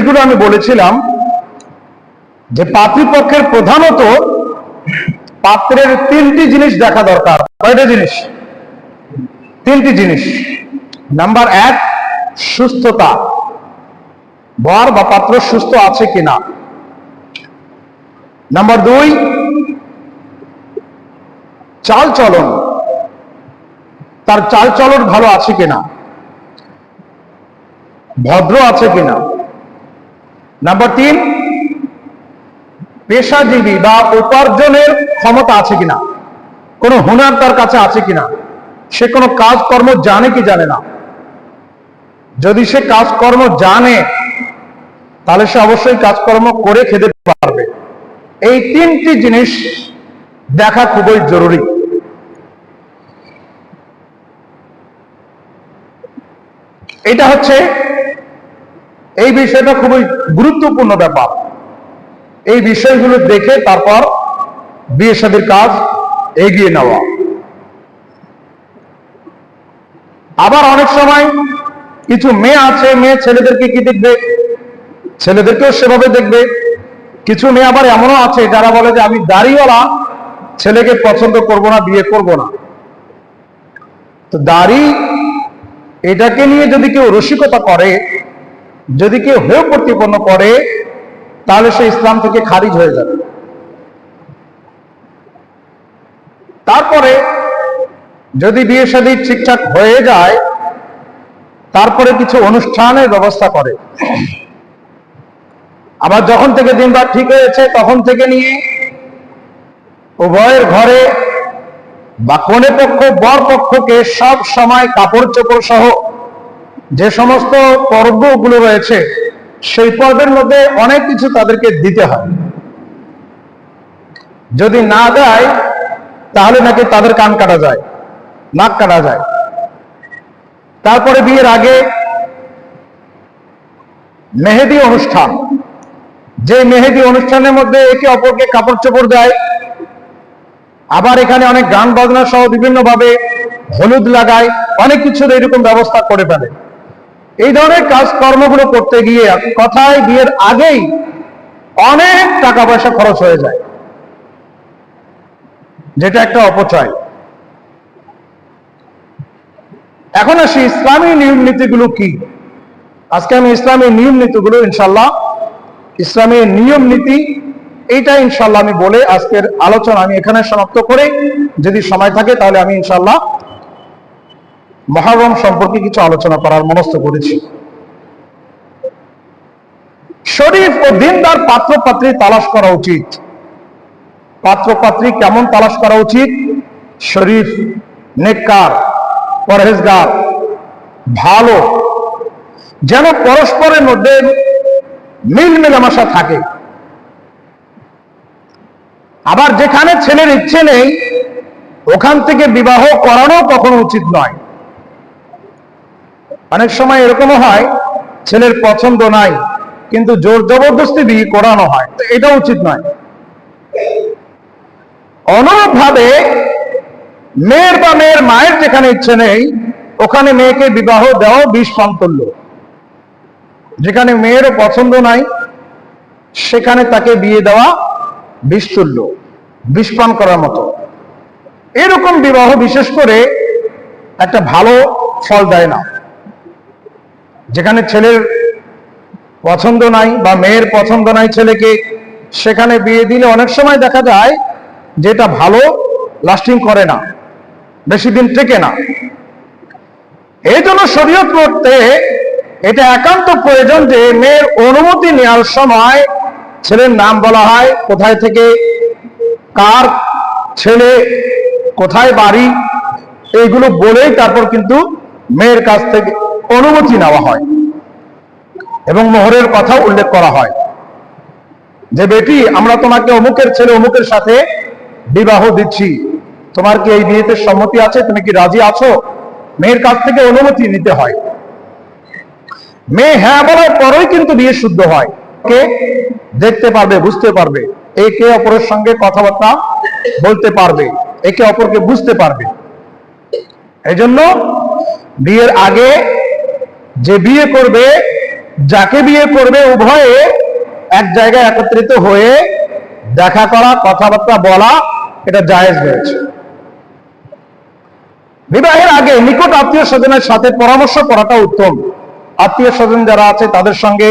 জিনিসগুলো আমি বলেছিলাম যে পাত্রীপক্ষের প্রধানত পাত্রের তিনটি জিনিস দেখা দরকার। কয়টা জিনিস? তিনটি জিনিস। নাম্বার এক, সুস্থতা। বর বা পাত্র সুস্থ আছে কিনা? নাম্বার দুই, চাল চলন। তার চাল চলন ভালো আছে কিনা? ভদ্র আছে কিনা? নাম্বার তিন পেশাজীবী বা উপার্জনের ক্ষমতা আছে কিনা? কোনো হুনার তার কাছে আছে কিনা? সে কোনো কাজকর্ম জানে কি জানে না? যদি সে কাজকর্ম জানে, তাহলে সে অবশ্যই কাজকর্ম করে খেতে পারবে। এই তিনটি জিনিস দেখা খুবই জরুরি। এটা হচ্ছে এই বিষয়টা খুবই গুরুত্বপূর্ণ ব্যাপার। এই বিষয়গুলো দেখে তারপর বিয়ে শাদীর কাজ এগিয়ে নেওয়া। আবার অনেক সময় কিছু মেয়ে আছে, মেয়ে ছেলেদেরকে কি দেখবে? ছেলেদেরকেও সেভাবে দেখবে। কিছু মেয়ে আবার এমনও আছে যারা বলে যে, আমি দাড়িওয়ালা, ছেলেকে পছন্দ করব না, বিয়ে করব না। তো দাড়ি এটাকে নিয়ে যদি কেউ রসিকতা করে যদি কেউ হেয় প্রতিপন্ন করে, তাহলে সে ইসলাম থেকে খারিজ হয়ে যাবে। তারপরে যদি বিয়ে শাদী ঠিকঠাক হয়ে যায়, তারপরে কিছু অনুষ্ঠানের ব্যবস্থা করে। আবার যখন থেকে দিনবার ঠিক হয়েছে, তখন থেকে নিয়ে উভয়ের ঘরে বা কনে পক্ষ, বর পক্ষকে সব সময় কাপড় চোপড় সহ যে সমস্ত পর্বগুলো রয়েছে, সেই পর্বের মধ্যে অনেক কিছু তাদেরকে দিতে হয়। যদি না দেয়, তাহলে নাকি তাদের কান কাটা যায়, নাক কাটা যায়। তারপরে বিয়ের আগে মেহেদি অনুষ্ঠান। যে মেহেদি অনুষ্ঠানের মধ্যে একে অপরকে কাপড় চোপড় দেয়, আবার এখানে অনেক গান বাজনা সহ বিভিন্ন ভাবে হলুদ লাগায়, অনেক কিছুর এরকম ব্যবস্থা করে ফেলে। এই ধরনের কাজ কর্মগুলো করতে গিয়ে কথায় বিয়ের আগেই অনেক টাকা পয়সা খরচ হয়ে যায়। যেটা একটা অপচয়। এখন আসি ইসলামী নিয়ম নীতিগুলো কি? আজকে আমি ইসলামী নিয়ম নীতিগুলো ইনশাল্লাহ ইসলামী নিয়ম নীতি এইটা ইনশাল্লাহ আমি বলে আজকের আলোচনা আমি এখানে সমাপ্ত করে। যদি সময় থাকে তাহলে আমি ইনশাল্লাহ মহারম সম্পর্কে কিছু আলোচনা করার মনস্থ করেছি। শরীফ ও দিনদার পাত্র পাত্রী তালাশ করা উচিত। পাত্র পাত্রী কেমন তালাশ করা উচিত? শরীফ নেককার, পরহেজগার, ভালো। যেন পরস্পরের মধ্যে মিল মেলামেশা থাকে। আবার যেখানে ছেলের ইচ্ছে নেই, ওখান থেকে বিবাহ করানো কখনো উচিত নয়। অনেক সময় এরকমও হয়, ছেলের পছন্দ নাই, কিন্তু জোর জবরদস্তি বিয়ে করানো হয়। তো এটা উচিত নয়। অনুরূপ ভাবে মেয়ের বা মেয়ের মায়ের যেখানে ইচ্ছে নেই, ওখানে মেয়েকে বিবাহ দেওয়া বিষ করল যেখানে মেয়েরও পছন্দ নাই, সেখানে তাকে বিয়ে দেওয়া বিষ তুল্য বিষ পান করার মতো। এরকম বিবাহ বিশেষ করে একটা ভালো ফল দেয় না। যেখানে ছেলের পছন্দ নাই বা মেয়ের পছন্দ নাই ছেলেকে, সেখানে বিয়ে দিলে অনেক সময় দেখা যায় যেটা ভালো লাস্টিং করে না, বেশি দিন টেকে না। এই জন্য শরীয়ত করতে এটা একান্ত প্রয়োজন যে মেয়ের অনুমতি নেওয়ার সময় ছেলের নাম বলা হয়, কোথায় থেকে, কার ছেলে, কোথায় বাড়ি, এইগুলো বলেই তারপর কিন্তু মেয়ের কাছ থেকে অনুমতি নেওয়া হয় এবং মোহরের কথা উল্লেখ করা হয় যে, বেটি, আমরা তোমাকে অমুকের ছেলে, অমুকের সাথে বিবাহ দিচ্ছি। তোমার কি এই বিয়েতে সম্মতি আছে? তুমি কি রাজি আছো? মেয়ের কাছ থেকে অনুমতি নিতে হয়। মেয়ে হ্যাঁ বলার পরেই কিন্তু বিয়ে শুদ্ধ হয়। কে? দেখতে পারবে, বুঝতে পারবে। একে অপরের সঙ্গে কথাবার্তা বলতে পারবে। একে অপরকে বুঝতে পারবে। এই জন্য বিয়ের আগে যে বিয়ে করবে, যাকে বিয়ে করবে উভয়ে এক জায়গায় একত্রিত হয়ে দেখা করা, কথাবার্তা বলা, এটা জায়েজ রয়েছে। বিবাহের আগে নিকট আত্মীয় স্বজনের সাথে পরামর্শ করাটা উত্তম। আত্মীয় স্বজন যারা আছে, তাদের সঙ্গে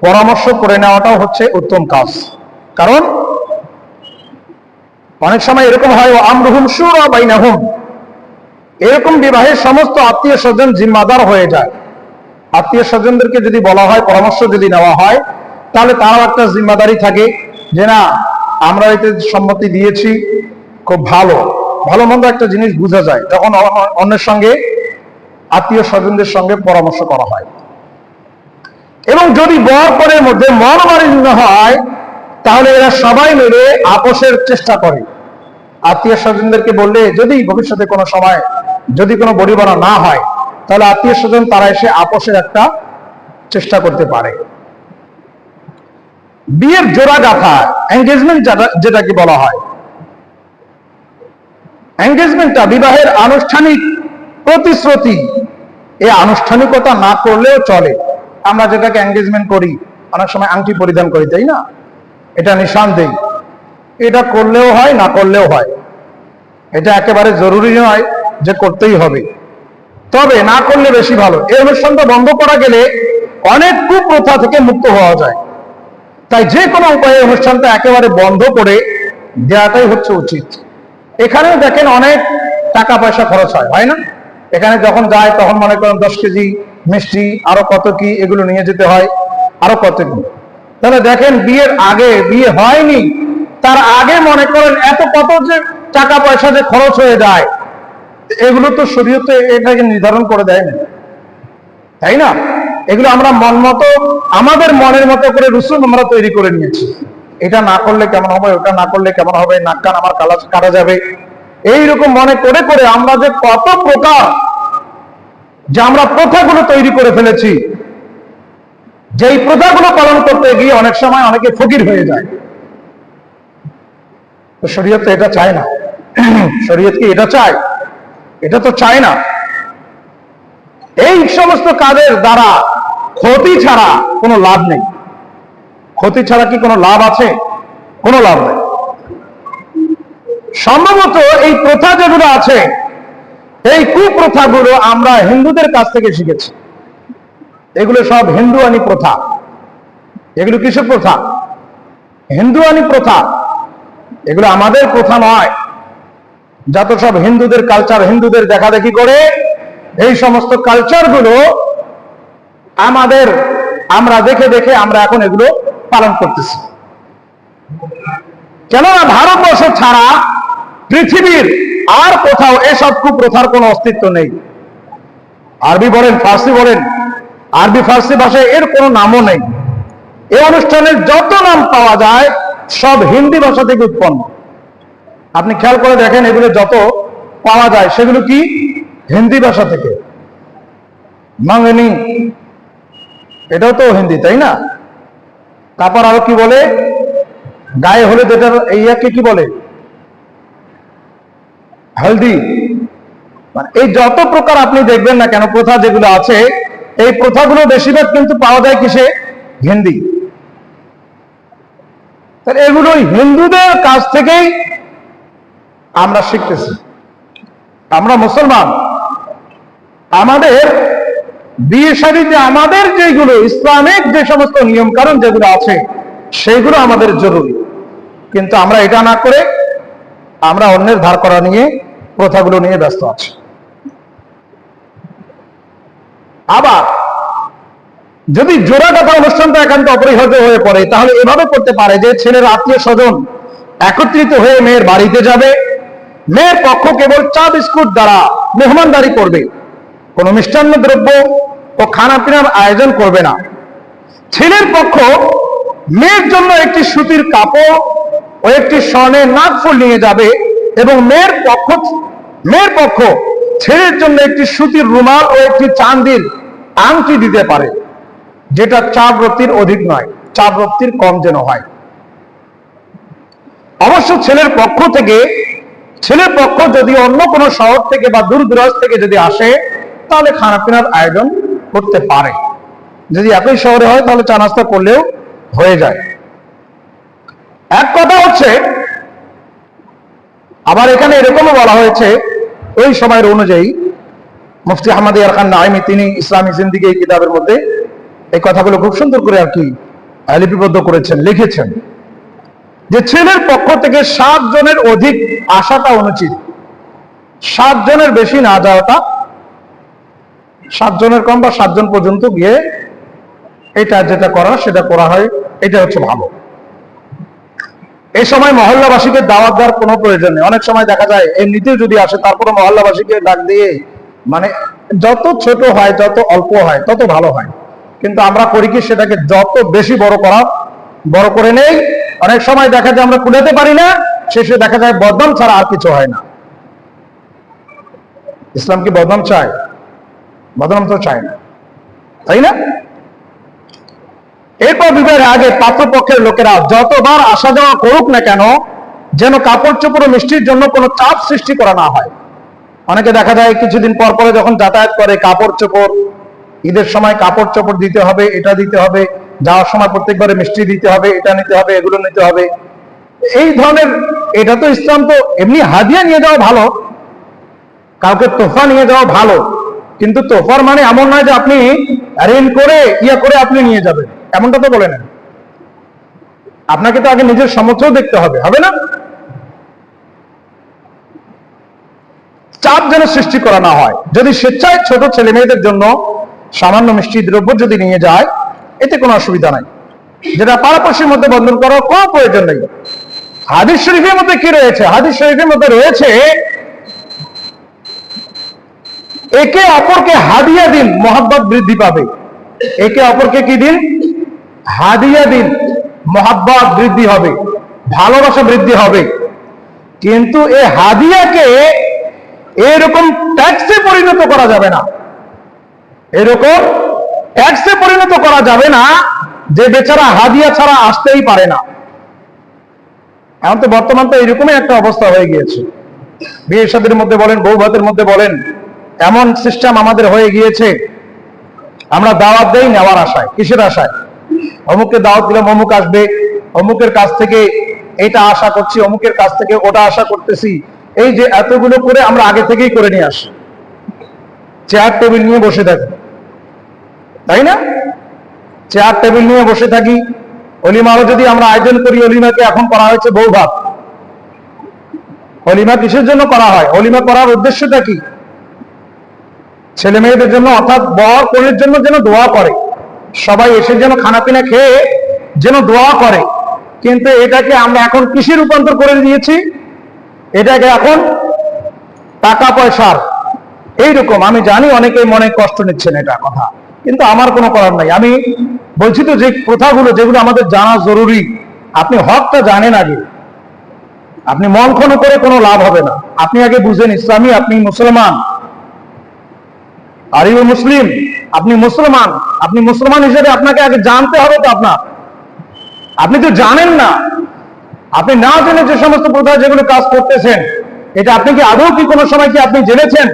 পরামর্শ করে নেওয়াটাও হচ্ছে উত্তম কাজ। কারণ অনেক সময় এরকম হয় আমরুহুম সুরা বাইনাহুম। এরকম বিবাহের সমস্ত আত্মীয় স্বজন জিম্মাদার হয়ে যায়। আত্মীয় স্বজনদেরকে যদি বলা হয়, পরামর্শ যদি নেওয়া হয়, তাহলে তারাও একটা জিম্মাদারি থাকে যে না, আমরা এতে সম্মতি দিয়েছি, খুব ভালো। ভালো মন্দ একটা জিনিস বোঝা যায় অ- অন্যের সঙ্গে, আত্মীয় স্বজনদের সঙ্গে পরামর্শ করা হয়। এবং যদি বর পরের মধ্যে মন মালিন্য হয়, তাহলে এরা সবাই মিলে আপোষের চেষ্টা করে। আত্মীয় স্বজনদেরকে বললে, যদি ভবিষ্যতে কোনো সময় যদি কোনো বড়িবনা না হয় তাহলে আত্মীয় স্বজন তারা এসে আপোষের একটা চেষ্টা করতে পারে। বিয়ের জোড়া গাথা এঙ্গেজমেন্ট যেটাকে বলা হয়। এঙ্গেজমেন্টটা বিবাহের আনুষ্ঠানিক প্রতিশ্রুতি। এই আনুষ্ঠানিকতা না করলেও চলে। আমরা যেটাকে এঙ্গেজমেন্ট করি, অনেক সময় আংটি পরিধান করি, তাই না? এটা নিশান দেই এটা করলেও হয়, না করলেও হয়। এটা একেবারে জরুরি নয় যে করতেই হবে। তবে না করলে বেশি ভালো। এই অনুষ্ঠানটা বন্ধ করা গেলে অনেক কুপ্রথা থেকে মুক্ত হওয়া যায়। তাই যে কোনো উপায়ে অনুষ্ঠানটা একেবারে বন্ধ করে দেওয়াটাই হচ্ছে উচিত। এখানেও দেখেন অনেক টাকা পয়সা খরচ হয় হয় না? এখানে যখন যায় তখন মনে করেন দশ কেজি মিষ্টি, আরও কত কি এগুলো নিয়ে যেতে হয়, আরও কত কি। তাহলে দেখেন বিয়ের আগে, বিয়ে হয়নি, তার আগে মনে করেন এত কত যে টাকা পয়সা যে খরচ হয়ে যায়। এগুলো তো শরীয়তে এটাকে নির্ধারণ করে দেয় না তাই না? এগুলো আমরা মন মতো, আমাদের মনের মতো করে রুসুম আমরা তৈরি করে নিয়েছি। এটা না করলে কেমন হবে, ওটা না করলে কেমন হবে, নাক কান আমার কালা কাটা যাবে। এইরকম মনে করে করে আমরা যে কত প্রকার, যে আমরা প্রথাগুলো তৈরি করে ফেলেছি, যেই প্রথাগুলো পালন করতে গিয়ে অনেক সময় অনেকে ফকির হয়ে যায়। তো শরীয়ত এটা চায় না। শরীয়ত কি এটা চায়? এটা তো চায় না এই সমস্ত কাজের দ্বারা ক্ষতি ছাড়া কোনো লাভ নেই। ক্ষতি ছাড়া কি কোনো লাভ আছে? কোনো লাভ নেই। সম্ভবত এই প্রথা যেগুলো আছে, এই কুপ্রথাগুলো আমরা হিন্দুদের কাছ থেকে শিখেছি। এগুলো সব হিন্দুয়ানি প্রথা। এগুলো কিসের প্রথা? হিন্দুয়ানি প্রথা। এগুলো আমাদের প্রথা নয়। যত সব হিন্দুদের কালচার হিন্দুদের দেখা দেখি করে, এই সমস্ত কালচারগুলো আমাদের, আমরা দেখে দেখে আমরা এখন এগুলো পালন করতেছি। কেননা ভারতবর্ষ ছাড়া পৃথিবীর আর কোথাও এসব কুপ্রথার কোনো অস্তিত্ব নেই। আরবি বলেন, ফার্সি বলেন, আরবি ফার্সি ভাষায় এর কোনো নামও নেই। এই অনুষ্ঠানের যত নাম পাওয়া যায়, সব হিন্দি ভাষা থেকে উৎপন্ন। আপনি খেয়াল করে দেখেন, এগুলো যত পাওয়া যায়, সেগুলো কি? হিন্দি ভাষা থেকে। মাঙ্গনি এটাও তো হিন্দি, তাই না? তারপর আরও কি বলে? গায়ে হলে যেটার এইয়াকে কি বলে? হলদি। মানে এই যত প্রকার আপনি দেখবেন না কেন, প্রথা যেগুলো আছে, এই প্রথাগুলো বেশিরভাগ কিন্তু পাওয়া যায় কিসে? হিন্দি। তাহলে এগুলো হিন্দুদের কাছ থেকেই আমরা শিখতেছি। আমরা মুসলমান। আমাদের বিয়ে শাড়িতে আমাদের যেগুলো ইসলামিক যে সমস্ত নিয়ম কারণ যেগুলো আছে, সেগুলো আমাদের জরুরি। কিন্তু আমরা এটা না করে আমরা অন্যের ধার করা নিয়ে প্রথাগুলো নিয়ে ব্যস্ত আছি। আবার যদি জোড়া কথা অনুষ্ঠানটা একান্ত অপরিহার্য হয়ে পড়ে, তাহলে এভাবে করতে পারে যে ছেলের আত্মীয় স্বজন একত্রিত হয়ে মেয়ের বাড়িতে যাবে মেয়ের পক্ষ কেবল চা বিস্কুট দ্বারা মেহমানদারি করবে। কোনো মিষ্টান্ন দ্রব্য ও খানা পিনার আয়োজন করবে না। ছেলের পক্ষ মেয়ের জন্য একটি সুতির কাপড় ও একটি স্বর্ণের নাকফুল নিয়ে যাবে এবং মেয়ের পক্ষ মেয়ের পক্ষ ছেলের জন্য একটি সুতির রুমাল ও একটি চান্দির আংটি দিতে পারে, যেটা চার রত্তির অধিক নয় চার রত্তির কম যেন হয়। অবশ্য ছেলের পক্ষ থেকে ছেলের পক্ষ যদি অন্য কোনো শহর থেকে বা দূর দূরাজ থেকে যদি আসে, তাহলে খানা পিনার আয়োজন করতে পারে। যদি একই শহরে হয়, তাহলে চা নাস্তা করলেও হয়ে যায়। এক কথা হচ্ছে, আবার এখানে এরকমও বলা হয়েছে, ওই সময়ের অনুযায়ী মুফতি আহমদ ইয়ার খান নাইমি তিনি ইসলামী জিন্দিগি এই কিতাবের মধ্যে এই কথাগুলো খুব সুন্দর করে আর কি লিপিবদ্ধ করেছেন, লিখেছেন। যে ছেলের পক্ষ থেকে সাত জনের অধিক আসাটা অনুচিত। সাত জনের বেশি না যাওয়াটা, সাত জনের কম বা সাতজন পর্যন্ত গিয়ে এটা যেটা করা সেটা করা হয়, এটা হচ্ছে ভালো। এই সময় মহল্লাবাসীকে দাওয়াত দেওয়ার কোনো প্রয়োজন নেই। অনেক সময় দেখা যায়, এমনিতেও যদি আসে তারপরে মহল্লাবাসীকে ডাক দিয়ে মানে যত ছোট হয়, যত অল্প হয়, তত ভালো হয়। কিন্তু আমরা করি কি, সেটাকে যত বেশি বড় করা বড় করে নেই অনেক সময় দেখা যায় আমরা কুলাতে পারি না, শেষে দেখা যায় বদনাম ছাড়া আর কিছু হয় না। ইসলাম কি বদনাম চায়? বদনাম তো চায় না। তাই না? এরপর বিবাহের আগে পাত্রপক্ষের লোকেরা যতবার আসা যাওয়া করুক না কেন, যেন কাপড় চোপড় মিষ্টির জন্য কোনো চাপ সৃষ্টি করা না হয়। অনেকে দেখা যায় কিছুদিন পর পরে যখন যাতায়াত করে, কাপড় চোপড়, ঈদের সময় কাপড় চোপড় দিতে হবে, এটা দিতে হবে যাওয়ার সময় প্রত্যেকবারে মিষ্টি দিতে হবে, এটা নিতে হবে, এগুলো নিতে হবে। এই ধরনের, এটা তো ইসলাম তো এমনি হাদিয়া নিয়ে যাওয়া ভালো, কাউকে তোফা নিয়ে যাওয়া ভালো, কিন্তু তোফার মানে এমন নয় যে আপনি ঋণ করে, ইয়া করে আপনি নিয়ে যাবেন, এমনটা তো বলে না। আপনাকে তো আগে নিজের সমর্থও দেখতে হবে হবে না? চাপ যেন সৃষ্টি করা না হয়। যদি স্বেচ্ছায় ছোট ছেলে মেয়েদের জন্য সামান্য মিষ্টি দ্রব্য যদি নিয়ে যায় এতে কোনো অসুবিধা নাই। যেটা পাড়াপড়শির মধ্যে বন্ধন করার কোনো প্রয়োজন নেই। হাদিস শরীফের মধ্যে কি রয়েছে? হাদিস শরীফের মধ্যে রয়েছে, একে অপরকে হাদিয়া দিন, মহাব্বত বৃদ্ধি পাবে। একে অপরকে কি দিন? হাদিয়া দিন, মোহাব্বত বৃদ্ধি হবে, ভালোবাসা বৃদ্ধি হবে। কিন্তু এই হাদিয়াকে এরকম ট্যাক্সে পরিণত করা যাবে না। এরকম ট্যাক্সে পরিণত করা যাবে না, যে বেচারা হাদিয়া ছাড়া আসতেই পারে না। এখন তো বর্তমান তো এরকমই একটা অবস্থা হয়ে গিয়েছে। বিয়ে সাদের মধ্যে বলেন, বউ ভাতের মধ্যে বলেন, এমন সিস্টেম আমাদের হয়ে গিয়েছে, আমরা দাওয়াত দেই নেওয়ার আশায়, কিসের আশায়? অমুককে দাওয়াত দিলাম, অমুক আসবে, অমুকের কাছ থেকে এটা আশা করছি, অমুকের কাছ থেকে ওটা আশা করতেছি। এই যে এতগুলো করে আমরা আগে থেকেই করে নিয়ে আসি। চেয়ার টেবিল নিয়ে বসে থাকি। তাই না? চেয়ার টেবিল নিয়ে বসে থাকি। অলিমারও যদি আমরা আয়োজন করি, অলিমাকে এখন করা হয়েছে বউ ভাত অলিমা কিসের জন্য করা হয়? অলিমা করার উদ্দেশ্যটা কি? ছেলে মেয়েদের জন্য, অর্থাৎ বর কনের জন্য যেন দোয়া করে? সবাই এসে যেন খানা পিনা খেয়ে যেন দোয়া করে। কিন্তু এটাকে আমরা এখন কৃষি রূপান্তর করে দিয়েছি? এটাকে এখন টাকা পয়সার। এইরকম, আমি জানি অনেকেই মনে কষ্ট নিচ্ছেন এটা কথা। কিন্তু আমার কোনো করার নাই। আমি বলছি তো যে প্রথাগুলো যেগুলো আমাদের জানা জরুরি, আপনি হকটা জানেন আগে। আপনি মন ক্ষণ করে কোনো লাভ হবে না। আপনি আগে বুঝেন, ইসলামী, আপনি মুসলমান। আর ইউ মুসলিম, আপনি মুসলমান। আপনি মুসলমান হিসেবে আপনাকে আগে জানতে হবে তো আপনার। আপনি তো জানেন না। আপনি না জেনে যে সমস্ত প্রথা যেগুলো কাজ করতেছেন, এটা আপনি কি আদৌ কি কোনো সময় কি আপনি জেনেছেন?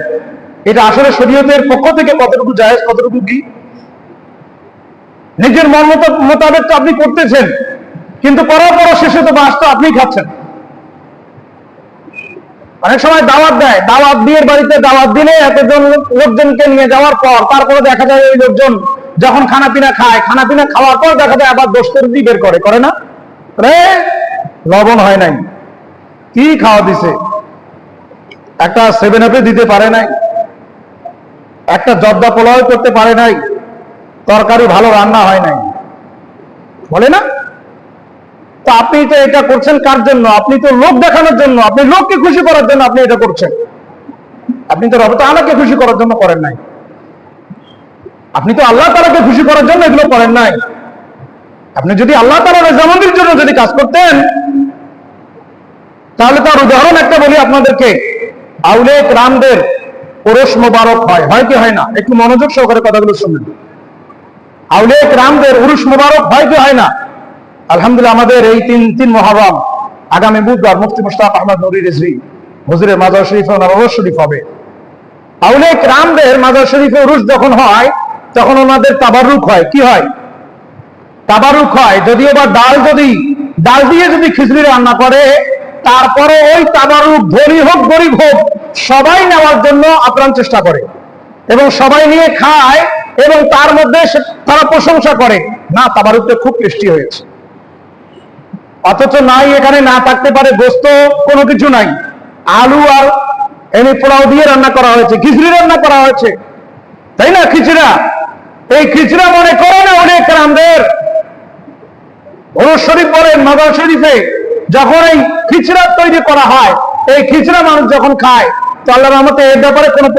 এটা আসলে শরীয়তের পক্ষ থেকে কতটুকু জায়েজ, কতটুকু কি? নিজের মন মোতাবেক তো আপনি করতেছেন। কিন্তু করার পর শেষে তো বাস তো আপনি খাচ্ছেন। অনেক সময় দাওয়াত দেয়। দাওয়াত বিয়ের বাড়িতে দাওয়াত দিলে এতজন লোকজনকে নিয়ে যাওয়ার পর তারপরে দেখা যায় ওই লোকজন যখন খানা পিনা খায় খানা পিনা খাওয়ার পর দেখা যায় আবার দোষ করে বের করে। করে না? রে লবণ হয় নাই। কি খাওয়া দিছে? একটা সেভেন আপে দিতে পারে নাই। একটা জর্দা পোলাও করতে পারে নাই। তরকারি ভালো রান্না হয় নাই। বলে না? তো আপনি তো এটা করছেন কার জন্য? আপনি তো লোক দেখানোর জন্য। আপনি লোককে খুশি করার জন্য আপনি এটা করছেন। আপনি তো রব তাআলাকে খুশি করার জন্য করেন নাই। আপনি তো আল্লাহ তাআলাকে খুশি করার জন্য এগুলো করেন নাই। আপনি যদি আল্লাহ তাআলার রেজামন্দির জন্য যদি কাজ করতেন, তাহলে তার উদাহরণ একটা বলি আপনাদেরকে। আউলে রামদের ওরস মোবারক হয়। হয় কি হয় না? একটু মনোযোগ সহকারে কথাগুলো শুনবেন আউলে রামদের উরুস মোবারক হয় কি হয় না। আলহামদুলিল্লাহ আমাদের এই তিন তিন মহারম আগামী বুধবার মুফতি মুশতাক আহমদ নুরি রিজভি হুজুরের মাজার শরীফ নবাব শরীফ হবে। আউলে রামদের মাজার শরীফে উরুস যখন হয়, তখন ওনাদের তাবারুক হয়। কি হয়? তাবারুক হয়। যদিও বা ডাল যদি ডাল দিয়ে যদি খিচুড়ি রান্না করে, তারপরে ওই তাবারুক ধনী হোক, গরিব হোক, সবাই নেওয়ার জন্য আপ্রাণ চেষ্টা করে। এবং সবাই নিয়ে খায় এবং তার মধ্যে তারা প্রশংসা করে। না তাবারুকটা খুব টেস্টি হয়েছে। অথচ নাই, এখানে না থাকতে পারে গোস্ত, কোনো কিছু নাই। আলু আর এমনি পোলাও দিয়ে রান্না করা হয়েছে, খিচুড়ি রান্না করা হয়েছে। তাই না, খিচড়া? এই খিচড়া মনে করে না অনেক রামদের শরীফ বলেন নগর শরীফে যখন এই খিচড়া তৈরি করা হয়, এই খিচড়া মানুষ যখন খায়, তো আল্লাহ রহমতে এর ব্যাপারে কোনো